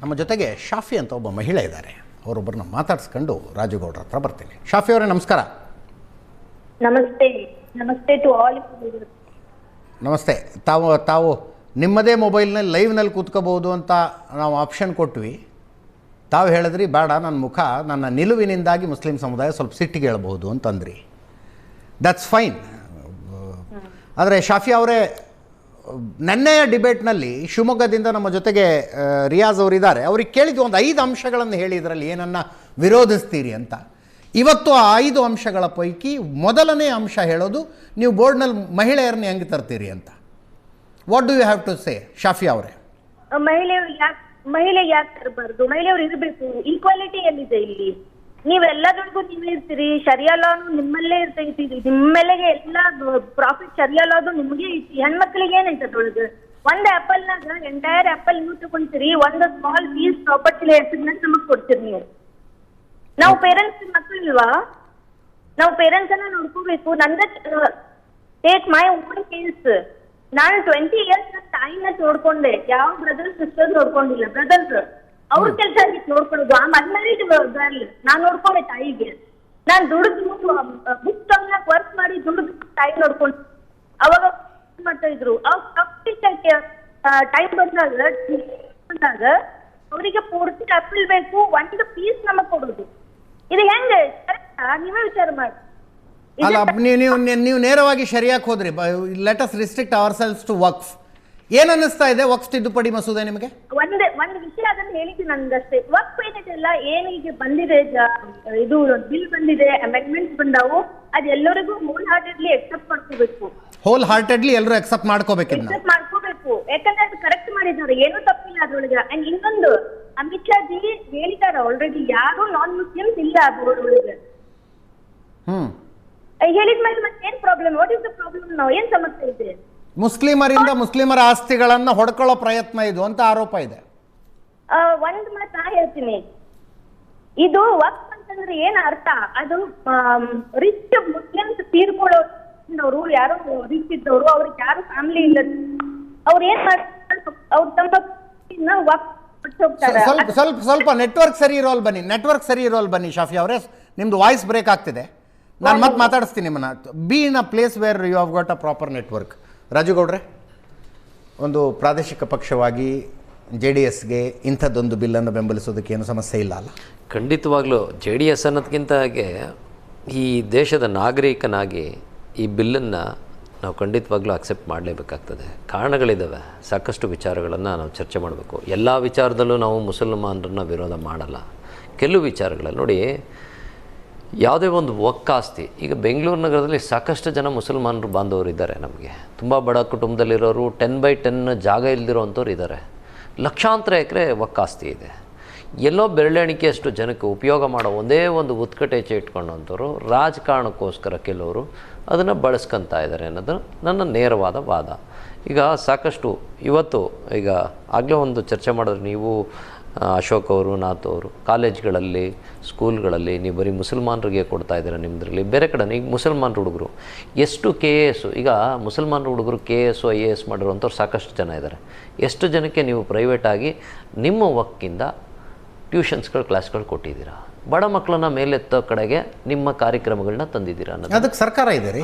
ನಮ್ಮ ಜೊತೆಗೆ ಶಾಫಿ ಅಂತ ಒಬ್ಬ ಮಹಿಳೆ ಇದ್ದಾರೆ. ಅವರೊಬ್ಬರನ್ನ ಮಾತಾಡಿಸ್ಕೊಂಡು ರಾಜುಗೌಡ್ರ ಹತ್ರ ಬರ್ತೀನಿ. ಶಾಫಿ ಅವರೇ ನಮಸ್ಕಾರ. ನಮಸ್ತೆ. ನಮಸ್ತೆ ಟು ಆಲ್ ನಮಸ್ತೆ. ತಾವು ತಾವು ನಿಮ್ಮದೇ ಮೊಬೈಲ್ನಲ್ಲಿ ಲೈವ್ನಲ್ಲಿ ಕೂತ್ಕೋಬಹುದು ಅಂತ ನಾವು ಆಪ್ಷನ್ ಕೊಟ್ವಿ. ತಾವು ಹೇಳಿದ್ರಿ ಬೇಡ ನನ್ನ ಮುಖ ನನ್ನ ನಿಲುವಿನಿಂದಾಗಿ ಮುಸ್ಲಿಂ ಸಮುದಾಯ ಸ್ವಲ್ಪ ಸಿಟ್ಟಿಗೆ ಹೇಳ್ಬೋದು ಅಂತಂದ್ರಿ. ದಟ್ಸ್ ಫೈನ್ ಆದರೆ ಶಾಫಿ ಅವರೇ ನೆನ್ನೆಯ ಡಿಬೇಟ್ನಲ್ಲಿ ಶಿವಮೊಗ್ಗದಿಂದ ನಮ್ಮ ಜೊತೆಗೆ ರಿಯಾಜ್ ಅವರಿದ್ದಾರೆ. ಅವ್ರಿಗೆ ಕೇಳಿದ್ದು ಒಂದು ಐದು ಅಂಶಗಳನ್ನು ಹೇಳಿ ಏನನ್ನು ವಿರೋಧಿಸ್ತೀರಿ ಅಂತ. ಇವತ್ತು ಆ ಐದು ಅಂಶಗಳ ಪೈಕಿ ಮೊದಲನೇ ಅಂಶ ಹೇಳೋದು, ನೀವು ಬೋರ್ಡ್ನಲ್ಲಿ ಮಹಿಳೆಯರನ್ನ ಹೆಂಗೆ ತರ್ತೀರಿ ಅಂತ. What do you have to say Shafi ಅವರೇ? ಮಹಿಳೆಯರು ಮಹಿಳೆ ಯಾಕೆ ತರಬಾರ್ದು? ಮಹಿಳೆಯರು ಇರಬೇಕು ಈಕ್ವಾಲಿಟಿ ಎಲ್ಲಿದೆ ಇಲ್ಲಿ? ನೀವೆಲ್ಲದೊಳಗೂ ನೀವೇ ಇರ್ತೀರಿ. ಶರಿಯಾ ಲಾನು ನಿಮ್ಮಲ್ಲೇ ಇರ್ತೈತಿ. ನಿಮ್ಮೆಲೆಗೆ ಎಲ್ಲ ಪ್ರಾಫಿಟ್ ಶರಿಯಾ ಲಾದು ನಿಮ್ಗೆ ಐತಿ ಹೆಣ್ಮಕ್ಳಿಗೆ ಏನೈತೆ ಅದ್ರೊಳಗೆ ಒಂದ್ ಆಪಲ್ ನಾಗ ಎಂಟೈರ್ ಆಪಲ್ ನೀವು ತಗೊಂತೀರಿ. ಒಂದ್ ಸ್ಮಾಲ್ ಪೀಸ್ ಪ್ರಾಪರ್ಟಿ ಹೆಸರಿನಲ್ಲಿ ನಮಗ್ ಕೊಡ್ತೀರಿ ನೀವು. ನಾವು ಪೇರೆಂಟ್ಸ್ ಮಕ್ಕಳಿಲ್ವಾ? ನಾವು ಪೇರೆಂಟ್ಸ್ ಅನ್ನ ನೋಡ್ಕೋಬೇಕು. ನಂದ ಟೇಕ್ ಮೈ ಓನ್ ಕೇಸ್ ನಾನು ಟ್ವೆಂಟಿ ಇಯರ್ಸ್ ತಾಯಿನ ನೋಡ್ಕೊಂಡೆ ಯಾವ ಬ್ರದರ್ ಸಿಸ್ಟರ್ ನೋಡ್ಕೊಂಡಿಲ್ಲ ಬ್ರದರ್ಸ್ ಅವ್ರ ಕೆಲಸ ಆಗಿತ್ತು ನೋಡ್ಕೊಳ್ಳೋದು. ಆ ಅನ್ಮ್ಯಾರಿಡ್ ಗರ್ಲ್ ನಾನ್ ನೋಡ್ಕೊಂಡೆ ತಾಯಿಗೆ. ನಾನ್ ದುಡಿದು ಬುಕ್ ತಗೊಳಕ್ ವರ್ಕ್ ಮಾಡಿ ದುಡಿದು ತಾಯಿ ನೋಡ್ಕೊಂಡು. ಅವಾಗ ಮಾಡ್ತಾ ಇದ್ರು? ಟೈಮ್ ಬಂದಾಗ ಬಂದಾಗ ಅವರಿಗೆ ಪೂರ್ತಿ ಅಪ್ಪಿಲ್ ಬೇಕು, ಒಂದು ಪೀಸ್ ನಮಗ್ ಕೊಡುದು. ಇದು ಹೆಂಗೆ? ನೀವೇ ವಿಚಾರ ಮಾಡಿ. ಅಲ್ಲ, ನೀವು ನೀವು ನೇರವಾಗಿ ಸರಿಯಾಗಿ ಹೋದ್ರಿ. Let us restrict ourselves to Waqf ಏನು ಅನ್ನಿಸ್ತಾ ಇದೆ ವಕ್ಫ್ ತಿದ್ದುಪಡಿ ಮಸೂದೆ ನಿಮಗೆ? ಒಂದೇ ಒಂದು ವಿಷಯ ಅದನ್ನ ಹೇಳಿದ್ದು ನನ್ಗಷ್ಟೇ ವರ್ಕ್ ಏನಿದೆಲ್ಲ ಏನಿಗೆ ಬಂದಿದೆ ಇದು ಬಿಲ್ ಬಂದಿದೆ ಅಮೆಂಡ್ಮೆಂಟ್ಸ್ ಬಂದಾವು ಅದ್ ಎಲ್ಲರಿಗೂ ಹೋಲ್ ಹಾರ್ಟೆಡ್ಲಿ ಎಕ್ಸೆಪ್ಟ್ ಮಾಡ್ಕೋಬೇಕು. ಹೋಲ್ ಹಾರ್ಟೆಡ್ಲಿ ಎಲ್ಲರೂ ಎಕ್ಸೆಪ್ಟ್ ಮಾಡ್ಕೋಬೇಕು ಎಕ್ಸೆಪ್ಟ್ ಮಾಡ್ಕೋಬೇಕು. ಯಾಕಂದ್ರೆ ಅದು ಕರೆಕ್ಟ್ ಮಾಡಿದ್ದಾರೆ. ಏನೂ ತಪ್ಪಿಲ್ಲ ಅದ್ರೊಳಗೆ. ಅಂಡ್ ಇನ್ನೊಂದು ಅಮಿತ್ ಶಾ ಜಿ ಹೇಳಿದ್ದಾರೆ ಆಲ್ರೆಡಿ ಯಾರು ನಾನ್ ಮುಸ್ಲಿಮ್ಸ್ ಇಲ್ಲ ಅದ್ರೊಳಗೆ. ಹ್ಮ್. ಹೇಳಿದ್ಮೇಲೆ ಮತ್ತೆ ಏನ್ problem what is the problem ನಾವು ಏನ್ ಸಮಸ್ಯೆ ಇದೆ? ಮುಸ್ಲಿಮರಿಂದ ಮುಸ್ಲಿಮರ ಆಸ್ತಿಗಳನ್ನ ಹೊಡ್ಕೊಳ್ಳೋ ಪ್ರಯತ್ನ ಇದು ಅಂತ ಆರೋಪ ಇದೆ. ಒಂದ್ ಮಾತು ನಾ ಹೇಳ್ತೀನಿ. ಇದು ವಕ್ಫ್ ಅಂತಂದ್ರೆ ಏನ್ ಅರ್ಥ? ಅದು ರಿಚ್ ಮುಸ್ಲಿಮ್ಸ್ ತೀರ್ಕೊಳ್ಳೋರು ಯಾರು ರಿಚ್ ಇದ್ದವರು ಅವ್ರಿಗೆ ಯಾರು ಫ್ಯಾಮಿಲಿ ಇಲ್ಲ. ಅವ್ರು ಏನ್ ಮಾಡ್ತಾರೆ? ಅವ್ರು ತಮ್ಮ ವಕ್ಫ್ ಸ್ವಲ್ಪ ಸ್ವಲ್ಪ ಸ್ವಲ್ಪ ನೆಟ್ವರ್ಕ್ ಸರಿ ಇರೋಲ್ ಬನ್ನಿ ನೆಟ್ವರ್ಕ್ ಸರಿ ಇರೋಲ್ ಬನ್ನಿ ಶಾಫಿ ಅವರೇ. ನಿಮ್ದು ವಾಯ್ಸ್ ಬ್ರೇಕ್ ಆಗ್ತಿದೆ. ನಾನು ಮತ್ತೆ ಮಾತಾಡಿಸ್ತೀನಿ ನಿಮ್ಮನ್ನ. Be in a place where you have got a proper network ರಾಜುಗೌಡ್ರೆ, ಒಂದು ಪ್ರಾದೇಶಿಕ ಪಕ್ಷವಾಗಿ ಜೆ ಡಿ ಎಸ್ಗೆ ಇಂಥದ್ದೊಂದು ಬಿಲ್ಲನ್ನು ಬೆಂಬಲಿಸೋದಕ್ಕೆ ಏನು ಸಮಸ್ಯೆ ಇಲ್ಲ ಅಲ್ಲ? ಖಂಡಿತವಾಗ್ಲೂ ಜೆ ಡಿ ಎಸ್ ಅನ್ನೋದಕ್ಕಿಂತಾಗೆ ಈ ದೇಶದ ನಾಗರಿಕನಾಗಿ ಈ ಬಿಲ್ಲನ್ನು ನಾವು ಖಂಡಿತವಾಗ್ಲೂ ಅಕ್ಸೆಪ್ಟ್ ಮಾಡಲೇಬೇಕಾಗ್ತದೆ. ಕಾರಣಗಳಿದ್ದಾವೆ ಸಾಕಷ್ಟು ವಿಚಾರಗಳನ್ನು ನಾವು ಚರ್ಚೆ ಮಾಡಬೇಕು. ಎಲ್ಲ ವಿಚಾರದಲ್ಲೂ ನಾವು ಮುಸಲ್ಮಾನರನ್ನ ವಿರೋಧ ಮಾಡಲ್ಲ. ಕೆಲವು ವಿಚಾರಗಳಲ್ಲಿ ನೋಡಿ ಯಾವುದೇ ಒಂದು ಒಕ್ಕಾಸ್ತಿ, ಈಗ ಬೆಂಗಳೂರು ನಗರದಲ್ಲಿ ಸಾಕಷ್ಟು ಜನ ಮುಸಲ್ಮಾನರು ಬಾಂಧವರು ಇದ್ದಾರೆ ನಮಗೆ. ತುಂಬ ಬಡ ಕುಟುಂಬದಲ್ಲಿರೋರು ಟೆನ್ ಬೈ ಟೆನ್ ಜಾಗ ಇಲ್ದಿರೋವಂಥವ್ರು ಇದ್ದಾರೆ. ಲಕ್ಷಾಂತರ ಎಕರೆ ಒಕ್ಕಾಸ್ತಿ ಇದೆ. ಎಲ್ಲೋ ಬೆರಳೆಣಿಕೆಯಷ್ಟು ಜನಕ್ಕೆ ಉಪಯೋಗ ಮಾಡೋ ಒಂದೇ ಒಂದು ಉತ್ಕಟೇಚೆ ಇಟ್ಕೊಂಡಂಥವ್ರು, ರಾಜಕಾರಣಕ್ಕೋಸ್ಕರ ಕೆಲವರು ಅದನ್ನು ಬಳಸ್ಕೊತಾ ಇದ್ದಾರೆ ಅನ್ನೋದು ನನ್ನ ನೇರವಾದ ವಾದ. ಈಗ ಸಾಕಷ್ಟು ಇವತ್ತು ಈಗ ಆಗಲೇ ಒಂದು ಚರ್ಚೆ ಮಾಡಿದ್ರೆ ನೀವು ಅಶೋಕ್ ಅವರು, ನಾಥ್ ಅವರು, ಕಾಲೇಜ್ಗಳಲ್ಲಿ, ಸ್ಕೂಲ್ಗಳಲ್ಲಿ ನೀವು ಬರೀ ಮುಸಲ್ಮಾನರಿಗೆ ಕೊಡ್ತಾ ಇದ್ದೀರಾ ನಿಮ್ಮದ್ರಲ್ಲಿ ಬೇರೆ ಕಡೆ ಈಗ ಮುಸಲ್ಮಾನ ಹುಡುಗರು. ಎಷ್ಟು ಕೆ ಎ ಎಸ್ಸು ಈಗ ಮುಸಲ್ಮಾನ ಹುಡುಗರು K A S I A S ಮಾಡಿರುವಂಥವ್ರು ಸಾಕಷ್ಟು ಜನ ಇದ್ದಾರೆ. ಎಷ್ಟು ಜನಕ್ಕೆ ನೀವು ಪ್ರೈವೇಟಾಗಿ ನಿಮ್ಮ ವಕ್ಕಿಂದ ಟ್ಯೂಷನ್ಸ್ಗಳು ಕ್ಲಾಸ್ಗಳು ಕೊಟ್ಟಿದ್ದೀರಾ? ಬಡ ಮಕ್ಕಳನ್ನ ಮೇಲೆತ್ತೋ ಕಡೆಗೆ ನಿಮ್ಮ ಕಾರ್ಯಕ್ರಮಗಳನ್ನ ತಂದಿದ್ದೀರಾ ಅನ್ನೋದು. ಅದಕ್ಕೆ ಸರ್ಕಾರ ಇದೆ ರೀ.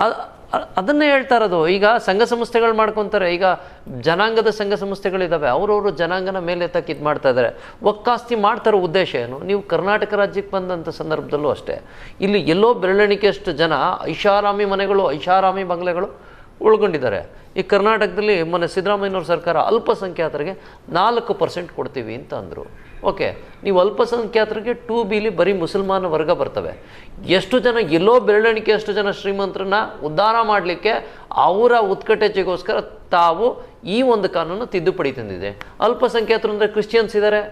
ಅದನ್ನೇ ಹೇಳ್ತಾ ಇರೋದು ಈಗ ಸಂಘ ಸಂಸ್ಥೆಗಳು ಮಾಡ್ಕೊತಾರೆ ಈಗ ಜನಾಂಗದ ಸಂಘ ಸಂಸ್ಥೆಗಳಿದ್ದಾವೆ ಅವರವರು ಜನಾಂಗನ ಮೇಲೆತ್ತಕ್ಕೆ ಇದು ಮಾಡ್ತಾ ಇದ್ದಾರೆ ಒಕ್ಕಾಸ್ತಿ ಮಾಡ್ತಾರೋ ಉದ್ದೇಶ ಏನು? ನೀವು ಕರ್ನಾಟಕ ರಾಜ್ಯಕ್ಕೆ ಬಂದಂಥ ಸಂದರ್ಭದಲ್ಲೂ ಅಷ್ಟೇ. ಇಲ್ಲಿ ಎಲ್ಲೋ ಬೆರಳೆಣಿಕೆಯಷ್ಟು ಜನ ಐಷಾರಾಮಿ ಮನೆಗಳು ಐಷಾರಾಮಿ ಬಂಗ್ಲೆಗಳು ಉಳ್ಕೊಂಡಿದ್ದಾರೆ. ಈ ಕರ್ನಾಟಕದಲ್ಲಿ ಮೊನ್ನೆ ಸಿದ್ದರಾಮಯ್ಯನವ್ರ ಸರ್ಕಾರ ಅಲ್ಪಸಂಖ್ಯಾತರಿಗೆ ನಾಲ್ಕು ಪರ್ಸೆಂಟ್ ಕೊಡ್ತೀವಿ ಅಂತ ಅಂದರು. ಓಕೆ, ನೀವು ಅಲ್ಪಸಂಖ್ಯಾತರಿಗೆ ಟೂ ಬಿಲಿ ಬರೀ ಮುಸಲ್ಮಾನ ವರ್ಗ ಬರ್ತವೆ. ಎಷ್ಟು ಜನ ಎಲ್ಲೋ ಬೆರಳೆಣಿಕೆ ಎಷ್ಟು ಜನ ಶ್ರೀಮಂತರನ್ನ ಉದ್ಧಾರ ಮಾಡಲಿಕ್ಕೆ ಅವರ ಉತ್ಕಟತೆಗೋಸ್ಕರ ತಾವು ಈ ಒಂದು ಕಾನೂನು ತಿದ್ದುಪಡಿ ತಂದಿದೆ. ಅಲ್ಪಸಂಖ್ಯಾತರು ಅಂದರೆ ಕ್ರಿಶ್ಚಿಯನ್ಸ್ ಇದ್ದಾರೆ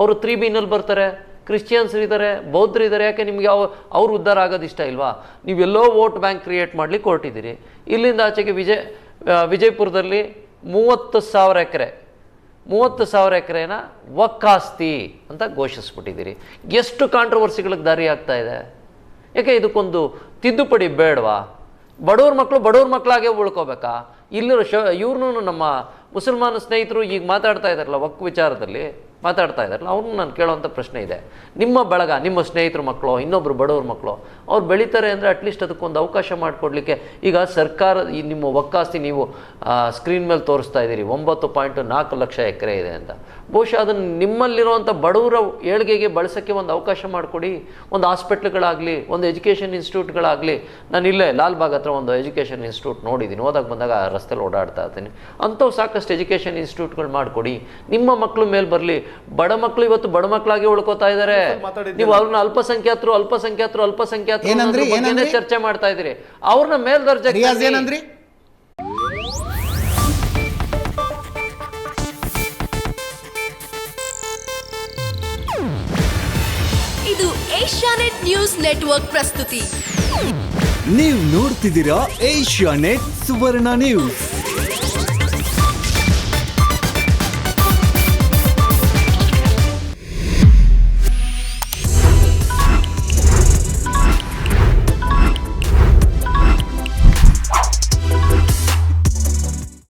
ಅವರು ತ್ರೀ ಬಿನಲ್ಲಿ ಬರ್ತಾರೆ. ಕ್ರಿಶ್ಚಿಯನ್ಸ್ ಇದ್ದಾರೆ, ಬೌದ್ಧರು ಇದ್ದಾರೆ, ಯಾಕೆ ನಿಮಗೆ ಅವ ಅವ್ರು ಉದ್ಧಾರ ಆಗೋದು ಇಷ್ಟ ಇಲ್ವಾ? ನೀವೆಲ್ಲೋ ವೋಟ್ ಬ್ಯಾಂಕ್ ಕ್ರಿಯೇಟ್ ಮಾಡ್ಲಿಕ್ಕೆ ಹೊರಟಿದ್ದೀರಿ. ಇಲ್ಲಿಂದ ಆಚೆಗೆ ವಿಜಯ ವಿಜಯಪುರದಲ್ಲಿ ಮೂವತ್ತು ಸಾವಿರ ಎಕರೆ, ಮೂವತ್ತು ಸಾವಿರ ಎಕರೆನ ವಕ್ಕಾಸ್ತಿ ಅಂತ ಘೋಷಿಸ್ಬಿಟ್ಟಿದ್ದೀರಿ. ಎಷ್ಟು ಕಾಂಟ್ರವರ್ಸಿಗಳಿಗೆ ದಾರಿ ಆಗ್ತಾ ಇದೆ? ಯಾಕೆ ಇದಕ್ಕೊಂದು ತಿದ್ದುಪಡಿ ಬೇಡವಾ? ಬಡವ್ರ ಮಕ್ಕಳು ಬಡವ್ರ ಮಕ್ಕಳಾಗೆ ಉಳ್ಕೋಬೇಕಾ? ಇಲ್ಲಿರೋ ಶ ಇವ್ರನ್ನೂ ನಮ್ಮ ಮುಸಲ್ಮಾನ ಸ್ನೇಹಿತರು ಈಗ ಮಾತಾಡ್ತಾ ಇದ್ದಾರಲ್ಲ ವಕ್ ವಿಚಾರದಲ್ಲಿ. ಮಾತಾಡ್ತಾ ಇದ್ದಾರಲ್ಲ ಅವ್ರನ್ನ ನಾನು ಕೇಳೋವಂಥ ಪ್ರಶ್ನೆ ಇದೆ. ನಿಮ್ಮ ಬಳಗ, ನಿಮ್ಮ ಸ್ನೇಹಿತರ ಮಕ್ಕಳು, ಇನ್ನೊಬ್ರು ಬಡವ್ರ ಮಕ್ಕಳು, ಅವ್ರು ಬೆಳೀತಾರೆ ಅಂದರೆ ಅಟ್ಲೀಸ್ಟ್ ಅದಕ್ಕೊಂದು ಅವಕಾಶ ಮಾಡಿಕೊಡ್ಲಿಕ್ಕೆ ಈಗ ಸರ್ಕಾರ, ಈ ನಿಮ್ಮ ಒಕ್ಕಾಸ್ತಿ ನೀವು ಸ್ಕ್ರೀನ್ ಮೇಲೆ ತೋರಿಸ್ತಾ ಇದ್ದೀರಿ. ಒಂಬತ್ತು ಪಾಯಿಂಟ್ ನಾಲ್ಕು ಲಕ್ಷ ಎಕರೆ ಇದೆ ಅಂತ. ಬಹುಶಃ ಅದನ್ನು ನಿಮ್ಮಲ್ಲಿರುವಂಥ ಬಡವರ ಏಳಿಗೆಗೆ ಬಳಸೋಕ್ಕೆ ಒಂದು ಅವಕಾಶ ಮಾಡಿಕೊಡಿ. ಒಂದು ಹಾಸ್ಪಿಟ್ಲ್ಗಳಾಗಲಿ, ಒಂದು ಎಜುಕೇಷನ್ ಇನ್ಸ್ಟಿಟ್ಯೂಟ್ಗಳಾಗಲಿ. ನಾನು ಇಲ್ಲೇ ಲಾಲ್ಬಾಗ್ ಹತ್ರ ಒಂದು ಎಜುಕೇಷನ್ ಇನ್ಸ್ಟಿಟ್ಯೂಟ್ ನೋಡಿದ್ದೀನಿ. ಹೋದಾಗ ಬಂದಾಗ ಆ ರಸ್ತೆಲಿ ಓಡಾಡ್ತಾ ಇರ್ತೀನಿ. ಅಂಥವು ಸಾಕಷ್ಟು ಎಜುಕೇಷನ್ ಇನ್ಸ್ಟಿಟ್ಯೂಟ್ಗಳು ಮಾಡಿಕೊಡಿ. ನಿಮ್ಮ ಮಕ್ಕಳು ಮೇಲೆ ಬರಲಿ ಬಡ ಮಕ್ಕಳು ಇವತ್ತು ಬಡ ಮಕ್ಕಳಾಗಿ ಉಳ್ಕೋತಾ ಇದ್ದಾರೆ ನೀವು ಅವ್ರನ್ನ ಅಲ್ಪಸಂಖ್ಯಾತರು ಅಲ್ಪಸಂಖ್ಯಾತರು ಅಲ್ಪಸಂಖ್ಯಾತರು? ಚರ್ಚೆ ಮಾಡ್ತಾ ಇದ್ದೀರಿ ಅವ್ರನ್ನ ಮೇಲ್ದರ್ಜೆ ರಿಯಾಜ್ ಏನಂದ್ರಿ? ಇದು ಏಷ್ಯಾನೆಟ್ ನ್ಯೂಸ್ ನೆಟ್ವರ್ಕ್ ಪ್ರಸ್ತುತಿ. ನೀವು ನೋಡ್ತಿದ್ದೀರಾ ಏಷ್ಯಾ ನೆಟ್ ಸುವರ್ಣ ನ್ಯೂಸ್.